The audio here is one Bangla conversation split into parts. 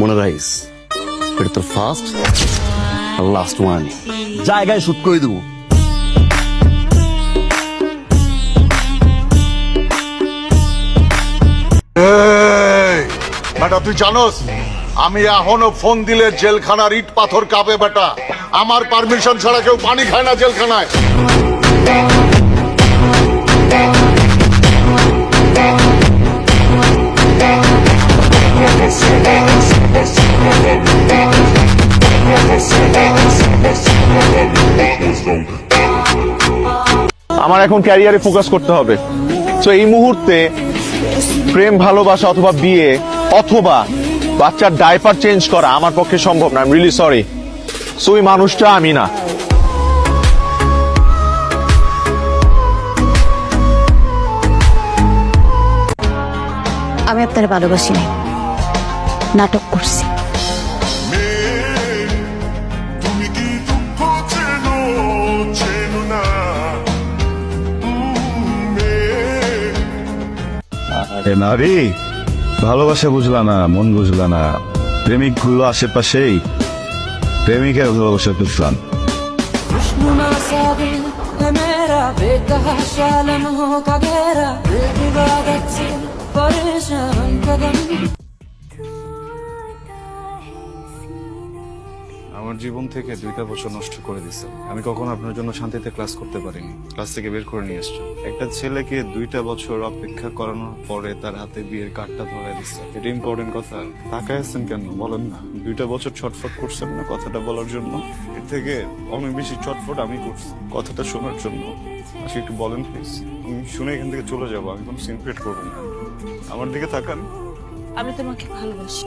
মনে রাখিস এটা তোর ফার্স্ট আর লাস্ট ওয়ান জায়গায় শুট করে দেবো। বেটা তুই জানোস আমি এখনও ফোন দিলে জেলখানার ইট পাথর কাঁপে বেটা। আমার পারমিশন ছাড়া কেউ পানি খায় না জেলখানায়। আমার এখন ক্যারিয়ারে ফোকাস করতে হবে। তো এই মুহূর্তে প্রেম, ভালোবাসা অথবা বিয়ে অথবা বাচ্চার ডাইপার চেঞ্জ করা আমার পক্ষে সম্ভব না। রিলি সরি সো ওই মানুষটা আমি না। আমি আপনার ভালোবাসি নাটক করছি। এ নারী ভালোবাসা বুঝলা না মন বুঝলা না। প্রেমিকগুলো আশেপাশেই প্রেমিকের ভালোবাসা বুঝলাম আমার জীবন থেকে দুইটা বছর নষ্ট করে দিচ্ছে আমি কখনো আপনার জন্য শান্তিতে ক্লাস করতে পারিনি। ক্লাস থেকে বের করে নিয়ে আসছো। একটা ছেলেকে দুইটা বছর অপেক্ষা করানোর পরে তার হাতে বিয়ের কার্ডটা ধরে দিচ্ছে এটা ইম্পর্টেন্ট কথা। তাকায় আছেন কেন? বলেন না। দুইটা বছর ছটফট করছেন না কথাটা বলার জন্য? এর থেকে অনেক বেশি ছটফট আমি করছি কথাটা শোনার জন্য। আজকে একটু বলেন প্লিজ আমি শুনে এখান থেকে চলে যাব। আমি কোনো সিনক্রেট করব না। আমার দিকে তাকান। আমি তোমাকে ভালোবাসি।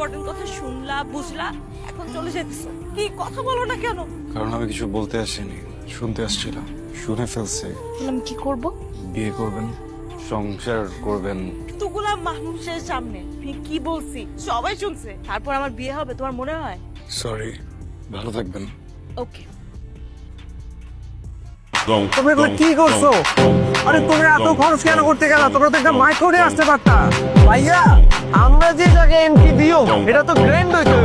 ইম্পর্টেন্ট কথা শুনলা বুঝলা? এখন চলে যেতেছো কি কথা বলো না কেন? কারণ আমি কিছু বলতে আসিনি শুনতে আসছিলাম শুনে ফেলছে। আমি কি করব? বিয়ে করবেন সংসার করবেন। এতগুলা মানুষের সামনে আমি কি বলছি? সবাই শুনছে তারপর আমার বিয়ে হবে তোমার মনে হয়? সরি ভালো থাকবেন। ওকে তোমরা এগুলো কি করছ? আরে তোমরা এত খরচ কেন করতে গেল? তোমরা তো একটা মাইক্রো নিয়ে আসতে পারতা। ভাইয়া আমরা যে জায়গায় এন্ট্রি দিও এটা তো গ্র্যান্ড হইতে